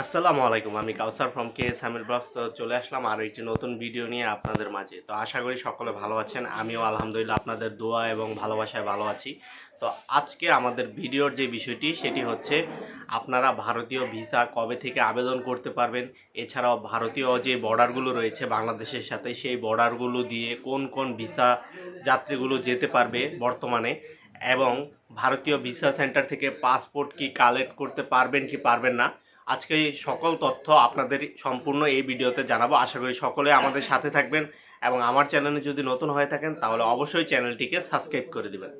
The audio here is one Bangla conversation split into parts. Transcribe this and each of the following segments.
আসসালামু আলাইকুম, আমি কাউসার ফ্রম কে সামিল ব্লগস তো চলে আসলাম আর একটি নতুন ভিডিও নিয়ে আপনাদের মাঝে। তো আশা করি সকলে ভালো আছেন, আমিও আলহামদুলিল্লাহ আপনাদের দোয়া এবং ভালোবাসায় ভালো আছি। তো আজকে আমাদের ভিডিওর যে বিষয়টি, সেটি হচ্ছে আপনারা ভারতীয় ভিসা কবে থেকে আবেদন করতে পারবেন? এছাড়াও ভারতীয় যে বর্ডারগুলো রয়েছে বাংলাদেশের সাথে, সেই বর্ডারগুলো দিয়ে কোন কোন ভিসা যাত্রীগুলো যেতে পারবে বর্তমানে? এবং ভারতীয় ভিসা সেন্টার থেকে পাসপোর্ট কি কালেক্ট করতে পারবেন কি পারবেন না? আজকে সকল তথ্য আপনাদের সম্পূর্ণ এই ভিডিওতে জানাব। আশা করি সকলে আমাদের সাথে থাকবেন এবং আমার চ্যানেলে যদি নতুন হয়ে থাকেন, তাহলে অবশ্যই চ্যানেলটিকে সাবস্ক্রাইব করে দিবেন।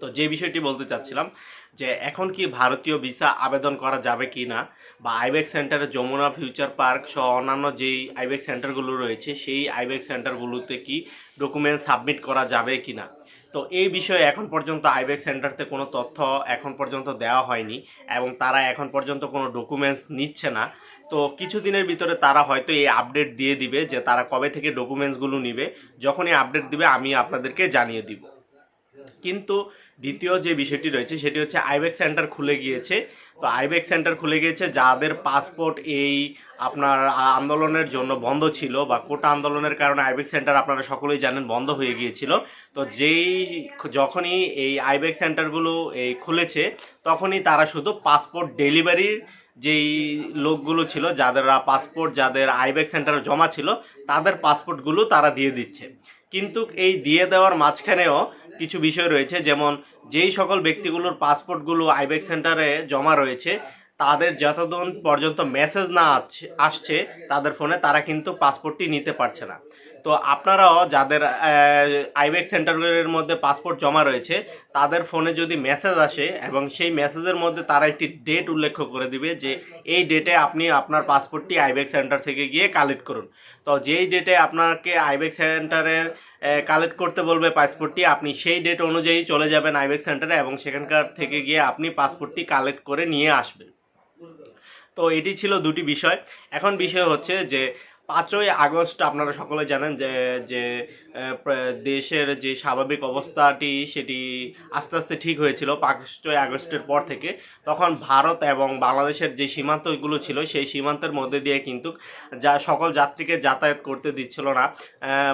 তো যে বিষয়টি বলতে চাচ্ছিলাম, যে এখন কি ভারতীয় ভিসা আবেদন করা যাবে কি না বা আইবেক সেন্টারে যমুনা ফিউচার পার্ক সহ অন্যান্য যেই আইবেক সেন্টারগুলো রয়েছে, সেই আইবেক সেন্টারগুলোতে কি ডকুমেন্ট সাবমিট করা যাবে কি না তো এই বিষয়ে এখন পর্যন্ত আইবেক সেন্টারতে কোনো তথ্য এখন পর্যন্ত দেওয়া হয়নি এবং তারা এখন পর্যন্ত কোনো ডকুমেন্টস নিচ্ছে না। তো কিছু দিনের ভিতরে তারা হয়তো এই আপডেট দিয়ে দিবে যে তারা কবে থেকে ডকুমেন্টসগুলো নিবে। যখনই আপডেট দিবে, আমি আপনাদেরকে জানিয়ে দিব। কিন্তু দ্বিতীয় যে বিষয়টি রয়েছে, সেটি হচ্ছে আইবেক সেন্টার খুলে গিয়েছে। তো আইবেক সেন্টার খুলে গিয়েছে যাদের পাসপোর্ট এই আপনার আন্দোলনের জন্য বন্ধ ছিল বা কোটা আন্দোলনের কারণে আইবেক সেন্টার আপনারা সকলেই জানেন বন্ধ হয়ে গিয়েছিল। তো যেই যখনই এই আইবেক সেন্টারগুলো এই খুলেছে, তখনই তারা শুধু পাসপোর্ট ডেলিভারির যেই লোকগুলো ছিল, যাদের পাসপোর্ট, যাদের আইবেক সেন্টারে জমা ছিল, তাদের পাসপোর্টগুলো তারা দিয়ে দিচ্ছে। কিন্তু এই দিয়ে দেওয়ার মাঝখানেও কিছু বিষয় রয়েছে, যেমন যেই সকল ব্যক্তিগুলোর পাসপোর্টগুলো আইবেক সেন্টারে জমা রয়েছে, তাদের যতদিন পর্যন্ত মেসেজ না আসছে আসছে, তাদের ফোনে তারা কিন্তু পাসপোর্টটি নিতে পারছে না। তো আপনারাও যাদের আইবেক সেন্টারের মধ্যে পাসপোর্ট জমা রয়েছে, তাদের ফোনে যদি মেসেজ আসে এবং সেই মেসেজের মধ্যে তারা একটি ডেট উল্লেখ করে দিবে যে এই ডেটে আপনি আপনার পাসপোর্টটি আইবেক সেন্টার থেকে গিয়ে কালেক্ট করুন। তো যেই ডেটে আপনাকে আইবেক সেন্টারের কালেক্ট করতে বলবে পাসপোর্টটি, আপনি সেই ডেট অনুযায়ী চলে যাবেন আইবেক সেন্টারে এবং সেখানকার থেকে গিয়ে আপনি পাসপোর্টটি কালেক্ট করে নিয়ে আসবেন। তো এটি ছিল দুটি বিষয়। এখন বিষয় হচ্ছে যে পাঁচই আগস্ট আপনারা সকলে জানেন যে যে দেশের যে স্বাভাবিক অবস্থাটি সেটি আস্তে আস্তে ঠিক হয়েছিল পাঁচই আগস্টের পর থেকে। তখন ভারত এবং বাংলাদেশের যে সীমান্তগুলো ছিল, সেই সীমান্তের মধ্যে দিয়ে কিন্তু যা, সকল যাত্রীকে যাতায়াত করতে দিচ্ছিল না।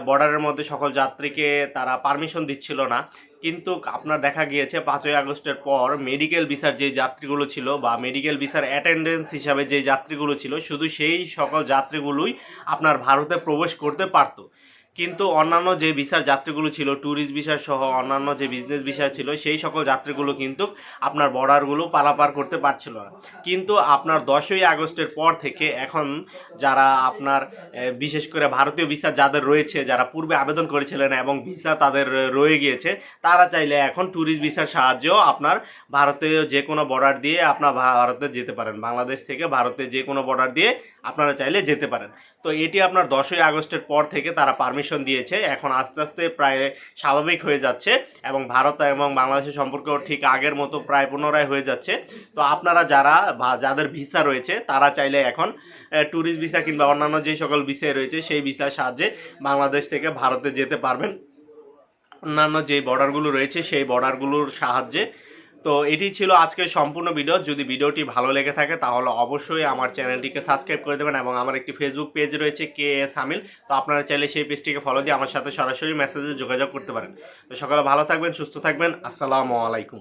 বর্ডারের মধ্যে সকল যাত্রীকে তারা পারমিশন দিচ্ছিল না। কিন্তু আপনার দেখা গিয়েছে পাঁচই আগস্টের পর মেডিকেল ভিসার যে যাত্রীগুলো ছিল বা মেডিকেল ভিসার অ্যাটেন্ডেন্স হিসাবে যে যাত্রীগুলো ছিল, শুধু সেই সকল যাত্রীগুলোই আপনার ভারতে প্রবেশ করতে পারতো। কিন্তু অন্যান্য যে ভিসার যাত্রীগুলো ছিল ট্যুরিস্ট ভিসা সহ অন্যান্য যে বিজনেস ভিসা ছিল, সেই সকল যাত্রীগুলো কিন্তু আপনার বর্ডারগুলো পারাপার করতে পারছিল না। কিন্তু আপনার দশই আগস্টের পর থেকে এখন যারা আপনার বিশেষ করে ভারতীয় ভিসা যাদের রয়েছে, যারা পূর্বে আবেদন করেছিলেন এবং ভিসা তাদের রয়ে গিয়েছে, তারা চাইলে এখন ট্যুরিস্ট ভিসার সাহায্যেও আপনার ভারতীয় যে কোনো বর্ডার দিয়ে আপনার ভারতে যেতে পারেন। বাংলাদেশ থেকে ভারতে যে কোনো বর্ডার দিয়ে আপনারা চাইলে যেতে পারেন। তো এটি আপনার দশই আগস্টের পর থেকে তারা পারমিশন দিয়েছে, এখন আস্তে আস্তে প্রায় স্বাভাবিক হয়ে যাচ্ছে এবং ভারত এবং বাংলাদেশের সম্পর্ক ঠিক আগের মতো প্রায় পুনরায় হয়ে যাচ্ছে। তো আপনারা যারা যাদের ভিসা রয়েছে, তারা চাইলে এখন ট্যুরিস্ট ভিসা কিংবা অন্যান্য যে সকল ভিসা রয়েছে, সেই ভিসার সাহায্যে বাংলাদেশ থেকে ভারতে যেতে পারবেন। অন্যান্য যে বর্ডারগুলো রয়েছে, সেই বর্ডারগুলোর সাহায্যে তো এটি ছিল আজকের সম্পূর্ণ ভিডিও যদি ভিডিওটি ভালো লেগে থাকে, তাহলে অবশ্যই আমার চ্যানেলটিকে সাবস্ক্রাইব করে দেবেন এবং আমার একটি ফেসবুক পেজ রয়েছে কে এস আমিল। তো আপনারা চাইলে সেই পেজটিকে ফলো দিয়ে আমার সাথে সরাসরি মেসেজে যোগাযোগ করতে পারেন। তো সকালে ভালো থাকবেন, সুস্থ থাকবেন। আসসালামু আলাইকুম।